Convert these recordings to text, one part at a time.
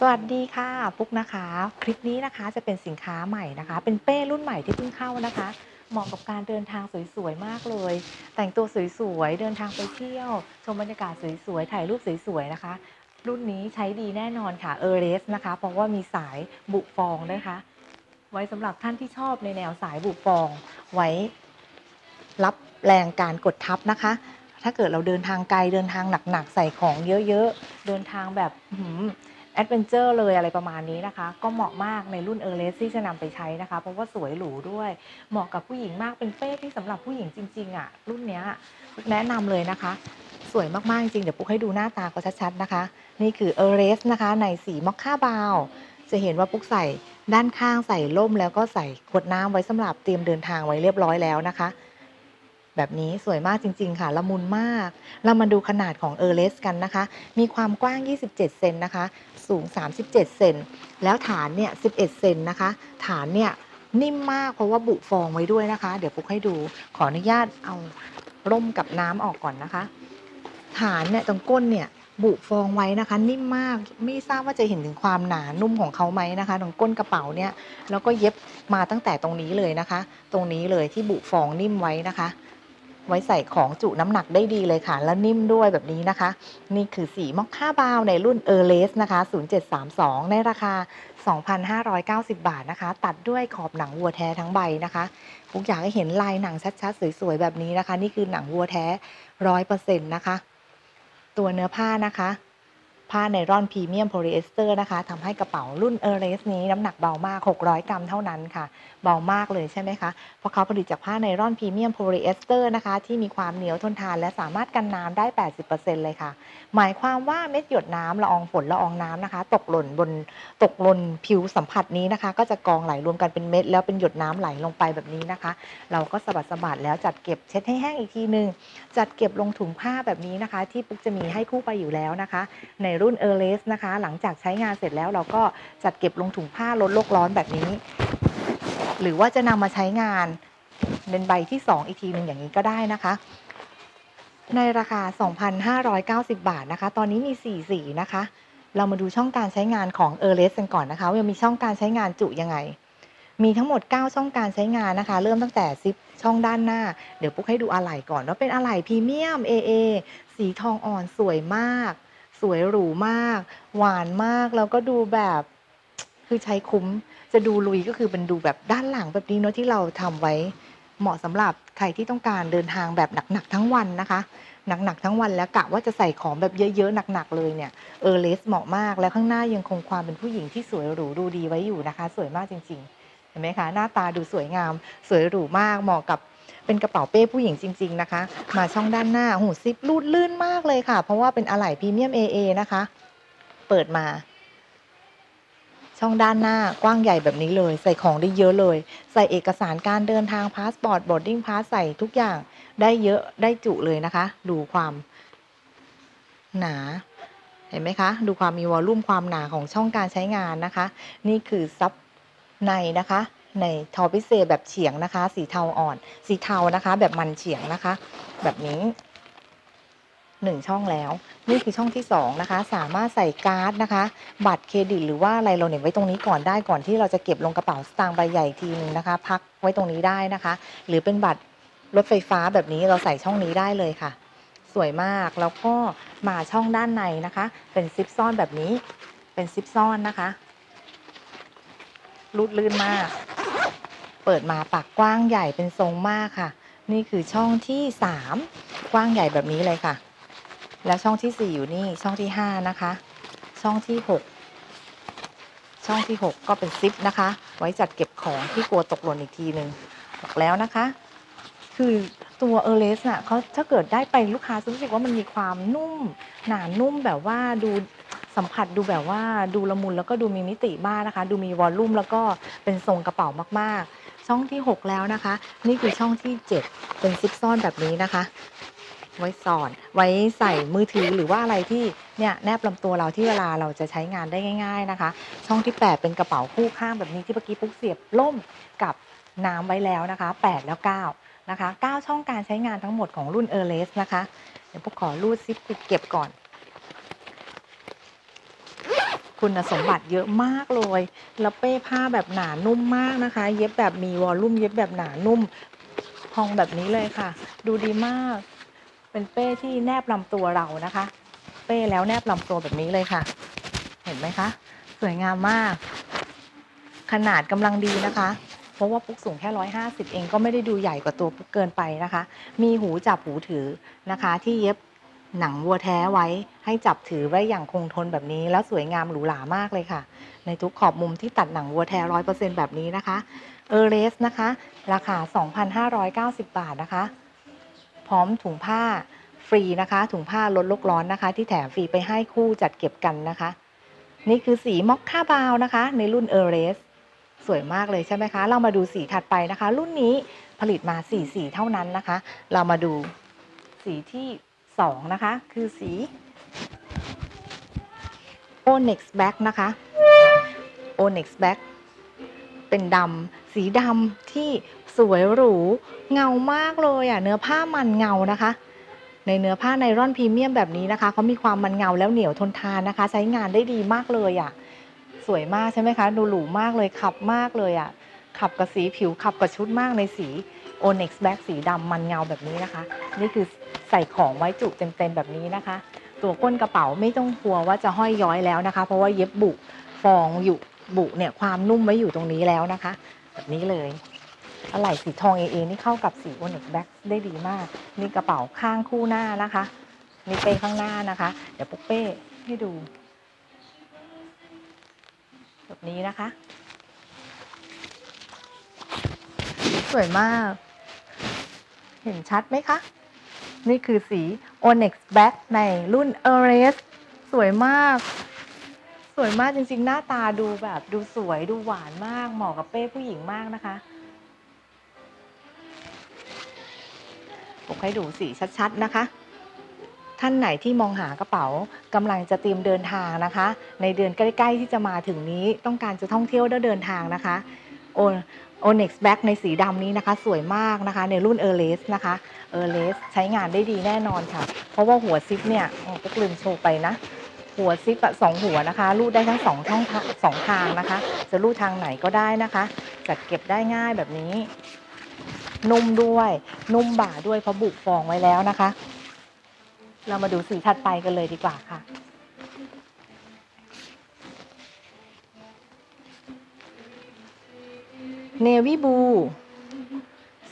สวัสดีค่ะปุ๊กนะคะ คลิปนี้นะคะจะเป็นสินค้าใหม่นะคะ เป็นเป้รุ่นใหม่ที่เพิ่งเข้านะคะ เหมาะกับการเดินทางสวยๆมากเลย แต่งตัวสวยๆเดินทางไปเที่ยว ชมบรรยากาศสวยๆถ่ายรูปสวยๆนะคะ รุ่นนี้ใช้ดีแน่นอนค่ะเออเรสนะคะ เพราะว่ามีสายบุฟองนะคะ ไว้สำหรับท่านที่ชอบในแนวสายบุฟอง ไว้รับแรงการกดทับนะคะถ้าเกิดเราเดินทางไกลเดินทางหนักๆใส่ของเยอะๆ เดินทางแบบ แอดเวนเจอร์เลยอะไรประมาณนี้นะคะ ก็เหมาะมากในรุ่นเออร์เลสที่จะนำไปใช้นะคะ เพราะว่าสวยหรูด้วย เหมาะกับผู้หญิงมากเป็นเป้ที่สำหรับผู้หญิงจริงๆอะ รุ่นเนี้ยแนะนำเลยนะคะ สวยมากๆจริงเดี๋ยวปุ๊กให้ดูหน้าตาเขาชัดๆนะคะ นี่คือเออร์เรสนะคะ ในสีมอคค่าบาวจะเห็นว่าปุ๊กใส่ด้านข้างใส่ล่มแล้วก็ใส่ขวดน้ำไว้สำหรับเตรียมเดินทางไว้เรียบร้อยแล้วนะคะ แบบนี้สวยมากจริง ๆ ค่ะ ละมุนมาก เรามาดูขนาดของเออร์เลสกันนะคะ มีความกว้าง 27 เซนนะคะ สูง 37 เซน แล้วฐานเนี่ย 11 เซนนะคะ ฐานเนี่ยนิ่มมากเพราะว่าบุฟองไว้ด้วยนะคะ เดี๋ยวปุ๊กให้ดู ขออนุญาตเอาร่มกับน้ำออกก่อนนะคะ ฐานเนี่ยตรงก้นเนี่ยบุฟองไว้นะคะ นิ่มมากไม่ทราบว่าจะเห็นถึงความหนานุ่มของเขาไหมนะคะ ตรงก้นกระเป๋าเนี่ยแล้วก็เย็บมาตั้งแต่ตรงนี้เลยนะคะ ตรงนี้เลยที่บุฟองนิ่มไว้นะคะ ไว้ใส่ของจุน้ำหนักได้ดีเลยค่ะ แล้วนิ่มด้วยแบบนี้นะคะ นี่คือสีมอคค่าบาวในรุ่นเออร์เลสนะคะ 0732 ในราคา 2,590 บาทนะคะ ตัดด้วยขอบหนังวัวแท้ทั้งใบนะคะปุ๊กอยากให้เห็นลายหนังชัดๆ สวยๆ แบบนี้นะคะ นี่คือหนังวัวแท้ร้อยเปอร์เซ็นต์นะคะ ตัวเนื้อผ้านะคะ ผ้าไนรอนพรีเมียมโพลีเอสเตอร์นะคะทำให้กระเป๋ารุ่นเออร์เรสนี้น้ำหนักเบามาก 600 กรัมเท่านั้นค่ะ เบามากเลยใช่ไหมคะ เพราะเขาผลิตจากผ้าไนรอนพรีเมียมโพลีเอสเตอร์นะคะ ที่มีความเหนียวทนทานและสามารถกันน้ำได้ 80%เลยค่ะ หมายความว่าเม็ดหยดน้ำละอองฝนละอองน้ำนะคะ ตกหล่นบนตกหล่นผิวสัมผัสนี้นะคะ ก็จะกองไหลรวมกันเป็นเม็ด แล้วเป็นหยดน้ำไหลลงไปแบบนี้นะคะ เราก็สะบัดสะบัดแล้วจัดเก็บเช็ดให้แห้งอีกทีหนึ่งจัดเก็บลงถุงผ้าแบบนี้นะคะ ที่ปุ๊กจะมีให้คู่ไปอยู่แล้วนะคะในรุ่นเออร์เลสนะคะ หลังจากใช้งานเสร็จแล้วเราก็จัดเก็บลงถุงผ้าลดโลกร้อนแบบนี้ หรือว่าจะนำมาใช้งานเป็นใบที่ 2 อีกทีหนึ่งอย่างนี้ก็ได้นะคะ ในราคา 2,590 บาทนะคะ ตอนนี้มี 4 สีนะคะ เรามาดูช่องการใช้งานของ e r l e s กันก่อนนะคะว่ามีช่องการใช้งานจุยังไงมีทั้งหมด 9 ช่องการใช้งานนะคะ เริ่มตั้งแต่ซิปช่องด้านหน้า เดี๋ยวปุ๊กให้ดูอะไหล่ก่อนว่าเป็นอะไหล่พรีเมียม AA สีทองอ่อนสวยมาก สวยหรูมาก หวานมากแล้วก็ดูแบบคือใช้คุ้มจะดูลุยก็คือเป็นดูแบบด้านหลังแบบนี้เนาะที่เราทำไว้ เหมาะสำหรับใครที่ต้องการเดินทางแบบหนักๆทั้งวันนะคะ หนักๆทั้งวันแล้วกะว่าจะใส่ของแบบเยอะๆหนักๆเลยเนี่ยเออเลสเหมาะมากแล้วข้างหน้ายังคงความเป็นผู้หญิงที่สวยหรูดูดีไว้อยู่นะคะ สวยมากจริง ๆ เห็นไหมคะหน้าตาดูสวยงาม สวยหรูมากเหมาะกับ เป็นกระเป๋าเป้ผู้หญิงจริง ๆนะคะ มาช่องด้านหน้าหูซิปรูดลื่นมากเลยค่ะ เพราะว่าเป็นอะไหล่พรีเมียม AA นะคะ เปิดมา ช่องด้านหน้ากว้างใหญ่แบบนี้เลย ใส่ของได้เยอะเลย ใส่เอกสารการเดินทางพาสปอร์ตบอดดิ้งพาสใส่ทุกอย่างได้เยอะได้จุเลยนะคะ ดูความหนาเห็นไหมคะ ดูความมีวอลลุ่มความหนาของช่องการใช้งานนะคะ นี่คือซับในนะคะ ในทอพิเศษแบบเฉียงนะคะ สีเทาอ่อน สีเทานะคะ แบบมันเฉียงนะคะ แบบนี้หนึ่งช่องแล้ว นี่คือช่องที่สองนะคะ สามารถใส่การ์ดนะคะ บัตรเครดิตหรือว่าอะไรเราเนี่ยไว้ตรงนี้ก่อนได้ก่อนที่เราจะเก็บลงกระเป๋าสตางค์ใบใหญ่อีกทีหนึ่งนะคะ พักไว้ตรงนี้ได้นะคะ หรือเป็นบัตรรถไฟฟ้าแบบนี้เราใส่ช่องนี้ได้เลยค่ะ สวยมากแล้วก็มาช่องด้านในนะคะ เป็นซิปซ่อนแบบนี้ เป็นซิปซ่อนนะคะรูดลื่นมาก เปิดมาปากกว้างใหญ่เป็นทรงมากค่ะ นี่คือช่องที่สามกว้างใหญ่แบบนี้เลยค่ะ แล้วช่องที่สี่อยู่นี่ช่องที่ห้านะคะ ช่องที่หกช่องที่หกก็เป็นซิปนะคะ ไว้จัดเก็บของที่กลัวตกหล่นอีกทีหนึ่งบอกแล้วนะคะ คือตัวเออร์เลสน่ะเขาถ้าเกิดได้ไปลูกค้ารู้สึกว่ามันมีความนุ่ม หนานุ่มแบบว่าดูสัมผัสดูแบบว่าดูละมุนแล้วก็ดูมีมิติมากนะคะ ดูมีวอลลุ่มแล้วก็เป็นทรงกระเป๋ามากๆ ช่องที่ 6 แล้วนะคะ นี่คือช่องที่ 7 เป็นซิปซ่อนแบบนี้นะคะ ไว้สอนไว้ใส่มือถือหรือว่าอะไรที่เนี่ยแนบลำตัวเราที่เวลาเราจะใช้งานได้ง่าย ๆนะคะ ช่องที่ 8 เป็นกระเป๋าคู่ข้างแบบนี้ที่เมื่อกี้ปุ๊กเสียบล่มกับน้ำไว้แล้วนะคะ 8 แล้ว 9 นะคะ 9 ช่องการใช้งานทั้งหมดของรุ่น e r l e s นะคะ เดี๋ยวปุ๊กขอรูดซิปเก็บก่อน คุณสมบัติเยอะมากเลย แล้วเป้ผ้าแบบหนานุ่มมากนะคะ เย็บแบบมีวอลลุ่มเย็บแบบหนานุ่มพองแบบนี้เลยค่ะ ดูดีมาก เป็นเป้ที่แนบลำตัวเรานะคะ เป้แล้วแนบลำตัวแบบนี้เลยค่ะ เห็นไหมคะ สวยงามมาก ขนาดกำลังดีนะคะเพราะว่าปุ๊กสูงแค่ร้อยห้าสิบเองก็ไม่ได้ดูใหญ่กว่าตัวปุ๊กเกินไปนะคะ มีหูจับหูถือนะคะ ที่เย็บ หนังวัวแท้ไว้ให้จับถือไว้อย่างคงทนแบบนี้ แล้วสวยงามหรูหรามากเลยค่ะ ในทุกขอบมุมที่ตัดหนังวัวแท้ร้อยเปอร์เซ็นแบบนี้นะคะเออเรสนะคะ ราคา 2,590 บาทนะคะ พร้อมถุงผ้าฟรีนะคะ ถุงผ้าลดโลกร้อนนะคะ ที่แถมฟรีไปให้คู่จัดเก็บกันนะคะ นี่คือสีม็อกค่าบาวนะคะ ในรุ่นเอเรสสวยมากเลยใช่ไหมคะ เรามาดูสีถัดไปนะคะ รุ่นนี้ผลิตมา4สีเท่านั้นนะคะ เรามาดูสีที่ 2 นะคะ คือสี Onyx Black นะคะ Onyx Black เป็นดำสีดำที่สวยหรู เงามากเลยอะเนื้อผ้ามันเงานะคะ ในเนื้อผ้าไนร่อนพรีเมียมแบบนี้นะคะเขามีความมันเงาแล้วเหนียวทนทานนะคะ ใช้งานได้ดีมากเลยอะสวยมากใช่ไหมคะ ดูหรูมากเลยขับมากเลยอะขับกับสีผิวขับกับชุดมากในสี Onyx Black สีดำมันเงาแบบนี้นะคะ นี่คือ ใส่ของไว้จุเต็มๆแบบนี้นะคะ ตัวก้นกระเป๋าไม่ต้องกลัวว่าจะห้อยย้อยแล้วนะคะ เพราะว่าเย็บบุฟองอยู่บุเนี่ยความนุ่มไว้อยู่ตรงนี้แล้วนะคะ แบบนี้เลยอะไหล่สีทองเอเอนี่เข้ากับสี Onyx Black ได้ดีมากนี่กระเป๋าข้างคู่หน้านะคะนี่เป้ข้างหน้านะคะ เดี๋ยวปุ๊กเป้ให้ดู แบบนี้นะคะ สวยมาก เห็นชัดไหมคะ นี่คือสี Onyx Black ในรุ่น e r e s สวยมาก สวยมากจริงๆ หน้าตาดูแบบดูสวยดูหวานมาก เหมาะกับเป้ผู้หญิงมากนะคะผมให้ดูสีชัดๆนะคะ ท่านไหนที่มองหากระเป๋ากำลังจะเตรียมเดินทางนะคะ ในเดือนใกล้ๆที่จะมาถึงนี้ต้องการจะท่องเที่ยวและเดินทางนะคะโอ Onyx Black ในสีดำนี้นะคะ สวยมากนะคะ ในรุ่น e r l e s นะคะ e r l e s ใช้งานได้ดีแน่นอนค่ะ เพราะว่าหัวซิปเนี่ยอ๋อก็ลืมโชว์ไปนะ หัวซิปสองหัวนะคะ รูดได้ทั้งสองช่องสองทางนะคะ จะรูดทางไหนก็ได้นะคะจัดเก็บได้ง่ายแบบนี้ นุ่มด้วย นุ่มบ่าด้วยเพราะบุกฟองไว้แล้วนะคะ เรามาดูสีถัดไปกันเลยดีกว่าค่ะเนวิบู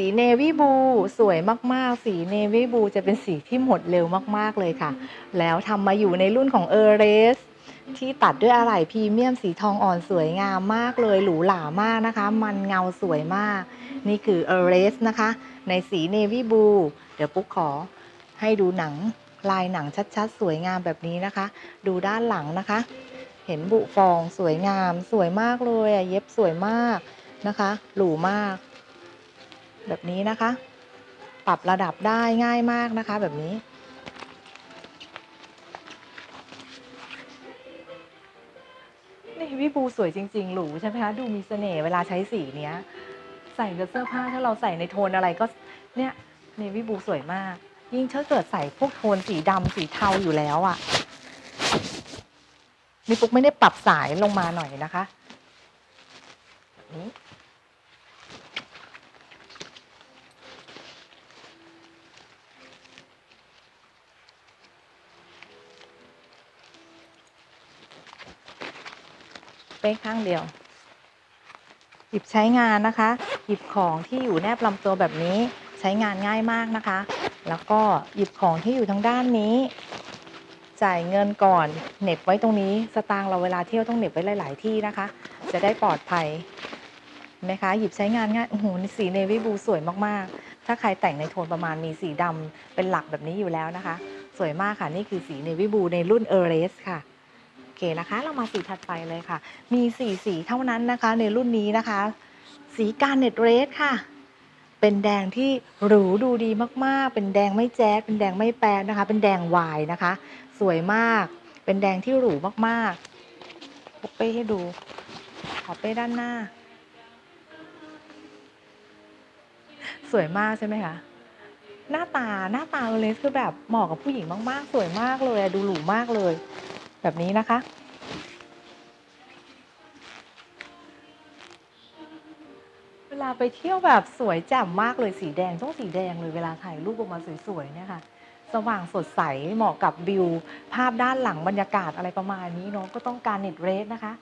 สีเนวิบูสวยมากๆ สีเนวิบูจะเป็นสีที่หมดเร็วมากๆเลยค่ะ แล้วทำมาอยู่ในรุ่นของเอเรสที่ตัดด้วยอะไหล่พรีเมียมสีทองอ่อนสวยงามมากเลยหรูหรามากนะคะ มันเงาสวยมาก นี่คือเอเรสนะคะ ในสีเนวิบูเดี๋ยวปุ๊กขอให้ดูหนังลายหนังชัดๆ สวยงามแบบนี้นะคะ ดูด้านหลังนะคะ เห็นบุฟองสวยงาม สวยมากเลยเย็บสวยมากนะคะ หรูมาก แบบนี้นะคะ ปรับระดับได้ง่ายมากนะคะ แบบนี้ นี่วิบูสวยจริง ๆ หรูใช่ไหมคะ ดูมีเสน่ห์เวลาใช้สีเนี้ย ใส่กับเสื้อผ้าถ้าเราใส่ในโทนอะไรก็เนี่ยเนวิบูสวยมาก ยิ่งถ้าเกิดใส่พวกโทนสีดำสีเทาอยู่แล้วอะ่ะนี่ปุ๊กไม่ได้ปรับสายลงมาหน่อยนะคะ แบบนี้ เป้ข้างเดียว หยิบใช้งานนะคะ หยิบของที่อยู่แนบลำตัวแบบนี้ใช้งานง่ายมากนะคะ แล้วก็หยิบของที่อยู่ทางด้านนี้ จ่ายเงินก่อนเหน็บไว้ตรงนี้ สตางค์เราเวลาเที่ยวต้องเหน็บไว้หลาย ๆ ที่นะคะ จะได้ปลอดภัยไหมคะ หยิบใช้งานง่ายโอ้โหสีเนวี่บูสวยมาก ๆ ถ้าใครแต่งในโทนประมาณมีสีดำเป็นหลักแบบนี้อยู่แล้วนะคะ สวยมากค่ะ นี่คือสีเนวี่บูในรุ่นเอเรสค่ะ เคนะคะ เรามาสีถัดไปเลยค่ะ มีสีสีเท่านั้นนะคะ ในรุ่นนี้นะคะ สีการเน็ตเรสค่ะ เป็นแดงที่หรูดูดีมากๆ เป็นแดงไม่แจ๊ดเป็นแดงไม่แปดนะคะ เป็นแดงวายนะคะ สวยมาก เป็นแดงที่หรูมากๆปกเป้ให้ดู ขอเป้ด้านหน้า สวยมากใช่ไหมคะหน้าตาหน้าตาเลสคือแบบเหมาะกับผู้หญิงมาก ๆ สวยมากเลยดูหรูมากเลย แบบนี้นะคะ เวลาไปเที่ยวแบบสวยแจ่มมากเลยสีแดงต้องสีแดงเลยเวลาถ่ายรูปออกมาสวยๆเนี่ยค่ะ สว่างสดใสเหมาะกับวิว ภาพด้านหลังบรรยากาศอะไรประมาณนี้เนาะก็ต้องการเน็ตเรสนะคะ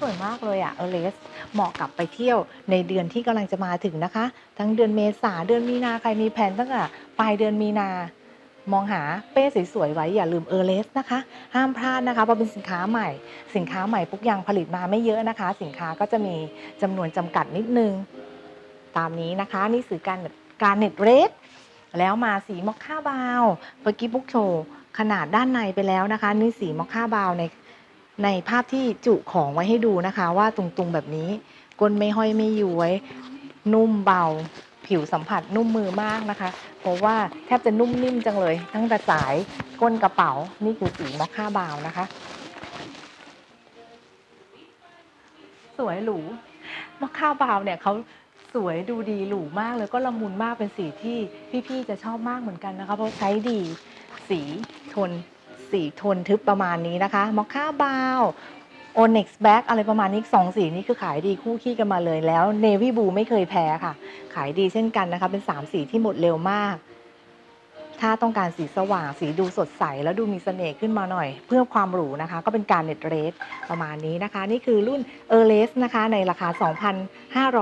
สวยมากเลยอะเอเลสเหมาะกับไปเที่ยวในเดือนที่กำลังจะมาถึงนะคะ ทั้งเดือนเมษาเดือนมีนาใครมีแผนตั้งแต่ปลายเดือนมีนา มองหาเป้สวยๆไว้อย่าลืมเออเลสนะคะ ห้ามพลาดนะคะเพราะเป็นสินค้าใหม่ สินค้าใหม่ปุ๊กยังผลิตมาไม่เยอะนะคะ สินค้าก็จะมีจำนวนจำกัดนิดนึง ตามนี้นะคะ นี่คือการการเน็ตเรสแล้วมาสีมอคค่าบาวเมื่อกี้ปุ๊กโชว์ขนาดด้านในไปแล้วนะคะ นี่สีมอคค่าบาวในในภาพที่จุของไว้ให้ดูนะคะ ว่าตรงๆแบบนี้ก้นไม่ห้อยไม่ย้วยนุ่มเบา ผิวสัมผัสนุ่มมือมากนะคะ เพราะว่าแทบจะนุ่มนิ่มจังเลยตั้งแต่สายก้นกระเป๋า นี่คือสีมอคค่าบาวนะคะ สวยหรูมอคค่าบาวเนี่ยเขาสวยดูดีหรูมากเลยก็ละมุนมากเป็นสีที่พี่ๆจะชอบมากเหมือนกันนะคะ เพราะใช้ดีสีทนสีทนทึบประมาณนี้นะคะมอคค่าบาว โอเน็กซ์แบ็กอะไรประมาณนี้สองสีนี้คือขายดีคู่ขี้กันมาเลยแล้วเนวี่บูไม่เคยแพ้ค่ะ ขายดีเช่นกันนะคะ เป็น 3 สีที่หมดเร็วมาก ถ้าต้องการสีสว่างสีดูสดใส แล้วดูมีเสน่ห์ขึ้นมาหน่อย เพื่อความหรูนะคะ ก็เป็นการเน็ตเรสประมาณนี้นะคะ นี่คือรุ่นเออร์เลสนะคะ ในราคา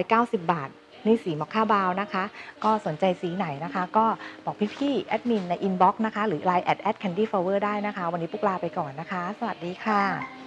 2,590 บาทนี่สีมอคค่าบาวนะคะ ก็สนใจสีไหนนะคะ ก็บอกพี่ๆแอดมินในอินบ็อกซ์นะคะ หรือ Line แอดแอด Candy Flower ได้นะคะ วันนี้ปุ๊กลาไปก่อนนะคะ สวัสดีค่ะ